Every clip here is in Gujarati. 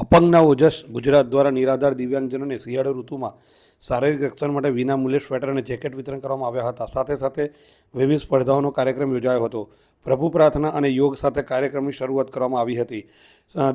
અપંગના ઓજસ ગુજરાત દ્વારા નિરાધાર દિવ્યાંગજનોને શિયાળુ ઋતુમાં શારીરિક રક્ષણ માટે વિનામૂલ્યે સ્વેટર અને જેકેટ વિતરણ કરવામાં આવ્યા હતા. સાથે સાથે વિવિધ સ્પર્ધાઓનો કાર્યક્રમ યોજાયો હતો. પ્રભુ પ્રાર્થના અને યોગ સાથે કાર્યક્રમની શરૂઆત કરવામાં આવી હતી.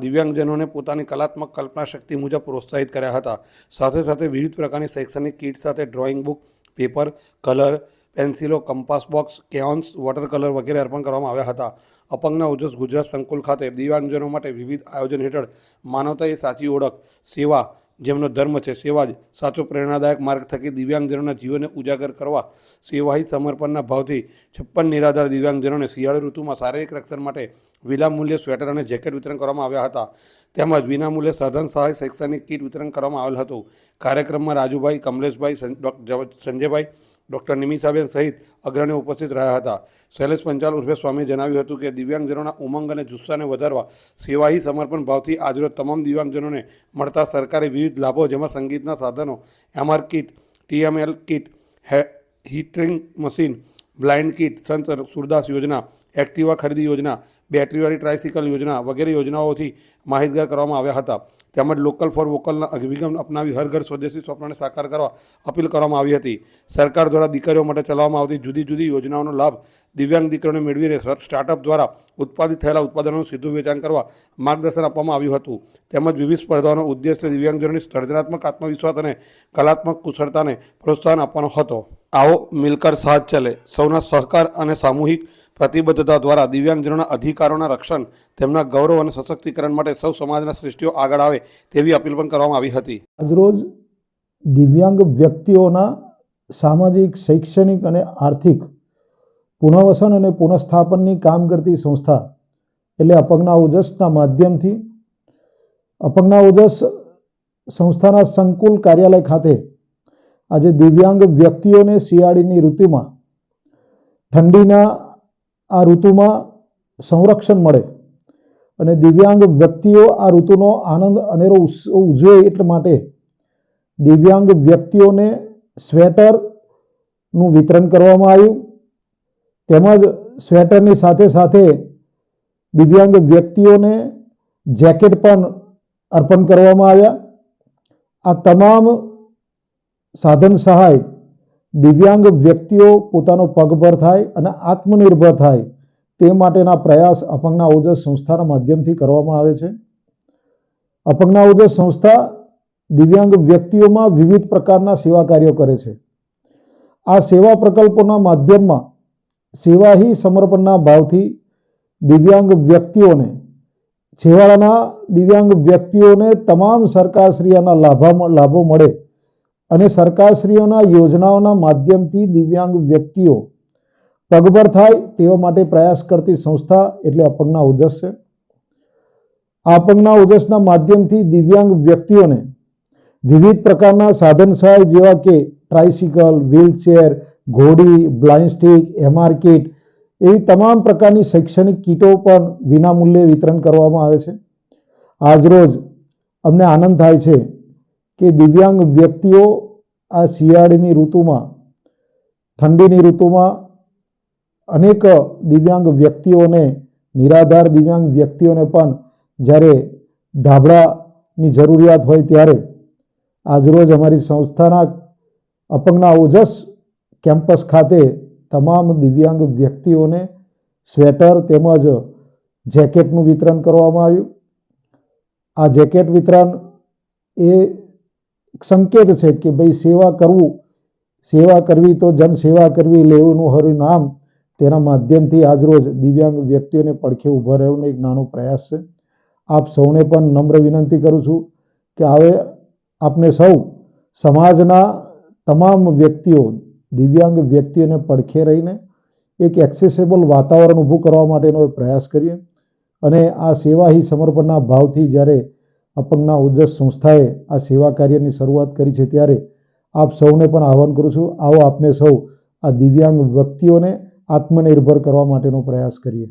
દિવ્યાંગજનોને પોતાની કલાત્મક કલ્પના શક્તિ મુજબ પ્રોત્સાહિત કર્યા હતા. સાથે સાથે વિવિધ પ્રકારની શૈક્ષણિક કીટ સાથે drawing book, paper, colour પેન્સિલો, compass box, crayons, water colour વગેરે અર્પણ કરવામાં આવ્યા હતા. અપંગના ઉજસ ગુજરાત સંકુલ ખાતે દિવ્યાંગજનો માટે વિવિધ આયોજન હેઠળ માનવતા એ સાચી ઓળખ, સેવા, જેમનો ધર્મ છે, સેવા જ સાચો પ્રેરણાદાયક માર્ગ થકી દિવ્યાંગજનોના જીવનને ઉજાગર કરવા, સેવાહી સમર્પણના ભાવથી છપ્પન નિરાધાર દિવ્યાંગજનોને શિયાળુ ઋતુમાં શારીરિક રક્ષણ માટે વિનામૂલ્યે સ્વેટર અને જેકેટ વિતરણ કરવામાં આવ્યા હતા. તેમજ વિનામૂલ્યે સાધન સહાય શૈક્ષણિક કીટ વિતરણ કરવામાં આવેલ હતું. કાર્યક્રમમાં રાજુભાઈ, કમલેશભાઈ સંજયભાઈ ડૉક્ટર નિમિષાબેન સહિત અગ્રણીઓ ઉપસ્થિત રહ્યા હતા. શૈલેષ પંચાલ ઉર્ફે સ્વામીએ જણાવ્યું હતું કે દિવ્યાંગજનોના ઉમંગ અને જુસ્સાને વધારવા સેવાહી સમર્પણ ભાવથી આજરોજ તમામ દિવ્યાંગજનોને મળતા સરકારી વિવિધ લાભો, જેમાં સંગીતના સાધનો એમઆર કિટ ટીએમએલ કિટ, હે હીટરિંગ મશીન, બ્લાઇન્ડ કિટ, સંત સુરદાસ યોજના, એક્ટિવા ખરીદી યોજના બેટરીવાળી ટ્રાયસિકલ યોજના વગેરે યોજનાઓથી માહિતગાર કરવામાં આવ્યા હતા. તેમજ લોકલ ફોર વોકલના અભિગમ અપનાવી હર ઘર સ્વદેશી સ્વપ્નને સાકાર કરવા અપીલ કરવામાં આવી હતી. સરકાર દ્વારા દીકરીઓ માટે ચલાવવામાં આવતી જુદી જુદી યોજનાઓનો લાભ દિવ્યાંગ દીકરીઓને મેળવીને સ્ટાર્ટઅપ દ્વારા ઉત્પાદિત થયેલા ઉત્પાદનોનું સીધું વેચાણ કરવા માર્ગદર્શન આપવામાં આવ્યું હતું. તેમજ વિવિધ સ્પર્ધાઓનો ઉદ્દેશ્ય દિવ્યાંગજનોની સર્જનાત્મક આત્મવિશ્વાસ અને કલાત્મક કુશળતાને પ્રોત્સાહન આપવાનો હતો. આવો મિલકર સાથ ચલે. સૌના સહકાર અને સામૂહિક પ્રતિબદ્ધતા દ્વારા દિવ્યાંગજનોના અધિકારોના રક્ષણ, તેમના ગૌરવ અને સશક્તિકરણ માટે સૌ સમાજના શ્રેષ્ઠીઓ આગળ આવે તેવી અપીલ પણ કરવામાં આવી હતી. આજરોજ દિવ્યાંગ વ્યક્તિઓના સામાજિક, શૈક્ષણિક અને આર્થિક પુનઃવસન અને પુનઃસ્થાપનની કામ કરતી સંસ્થા, એટલે અપંગના ઓજસના માધ્યમથી, અપંગના ઓજસ સંસ્થાના સંકુલ કાર્યાલય ખાતે આજે દિવ્યાંગ વ્યક્તિઓને શિયાળીની ઋતુમાં, ઠંડીના આ ઋતુમાં સંરક્ષણ મળે અને દિવ્યાંગ વ્યક્તિઓ આ ઋતુનો આનંદ અનેરો ઉજવે એટલા માટે દિવ્યાંગ વ્યક્તિઓને સ્વેટરનું વિતરણ કરવામાં આવ્યું. તેમજ સ્વેટરની સાથે સાથે દિવ્યાંગ વ્યક્તિઓને જેકેટ પણ અર્પણ કરવામાં આવ્યા. આ તમામ સાધન સહાય, દિવ્યાંગ વ્યક્તિઓ પોતાનો પગભર થાય અને આત્મનિર્ભર થાય, તે માટેના પ્રયાસ અપંગના ઓજસ સંસ્થાના માધ્યમથી કરવામાં આવે છે. અપંગના ઓજસ સંસ્થા દિવ્યાંગ વ્યક્તિઓમાં વિવિધ પ્રકારના સેવા કાર્યો કરે છે. આ સેવા પ્રકલ્પોના માધ્યમમાં સેવાહી સમર્પણના ભાવથી દિવ્યાંગ વ્યક્તિઓને, છેવાડાના દિવ્યાંગ વ્યક્તિઓને તમામ સરકારશ્રીઓના લાભા લાભો મળે અને સરકારશ્રીઓના યોજનાઓના માધ્યમથી દિવ્યાંગ વ્યક્તિઓ પગભર થાય તેવા માટે પ્રયાસ કરતી સંસ્થા એટલે અપંગના ઓજસ છે. આ અપંગના ઓજસના માધ્યમથી દિવ્યાંગ વ્યક્તિઓને વિવિધ પ્રકારના સાધન સહાય જેવા કે ટ્રાઇસિકલ, વ્હીલચેર, ઘોડી, બ્લાઇન્ડ સ્ટિક, એમઆર કિટ એવી તમામ પ્રકારની શૈક્ષણિક કીટો પણ વિનામૂલ્યે વિતરણ કરવામાં આવે છે. આજરોજ અમને આનંદ થાય છે કે દિવ્યાંગ વ્યક્તિઓ આ શિયાળીની ઋતુમાં, ઠંડીની ઋતુમાં અનેક દિવ્યાંગ વ્યક્તિઓને, નિરાધાર દિવ્યાંગ વ્યક્તિઓને પણ જ્યારે ધાબળાની જરૂરિયાત હોય ત્યારે આજરોજ અમારી સંસ્થાના અપંગના ઓજસ કેમ્પસ ખાતે તમામ દિવ્યાંગ વ્યક્તિઓને સ્વેટર તેમજ જેકેટનું વિતરણ કરવામાં આવ્યું. આ જેકેટ વિતરણ એ સંકેત છે કે ભાઈ સેવા કરવું, સેવા કરવી તો જન સેવા કરવી, લેવાનું હરું નામ, તેના માધ્યમથી આજરોજ દિવ્યાંગ વ્યક્તિઓને પડખે ઊભા રહેવાનો એક નાનો પ્રયાસ છે. આપ સૌને પણ નમ્ર વિનંતી કરું છું કે હવે આપને સૌ સમાજના તમામ વ્યક્તિઓ, દિવ્યાંગ વ્યક્તિઓને પડખે રહીને એક એક્સેસેબલ વાતાવરણ ઊભું કરવા માટેનો પ્રયાસ કરીએ. અને આ સેવા હી સમર્પણના ભાવથી જ્યારે અપંગના ઓજસ સંસ્થાએ આ સેવા કાર્યની શરૂઆત કરી છે ત્યારે આપ સૌને પણ આહવાન કરું છું, આવો આપને સૌ આ દિવ્યાંગ વ્યક્તિઓને આત્મનિર્ભર કરવા માટેનો પ્રયાસ કરીએ.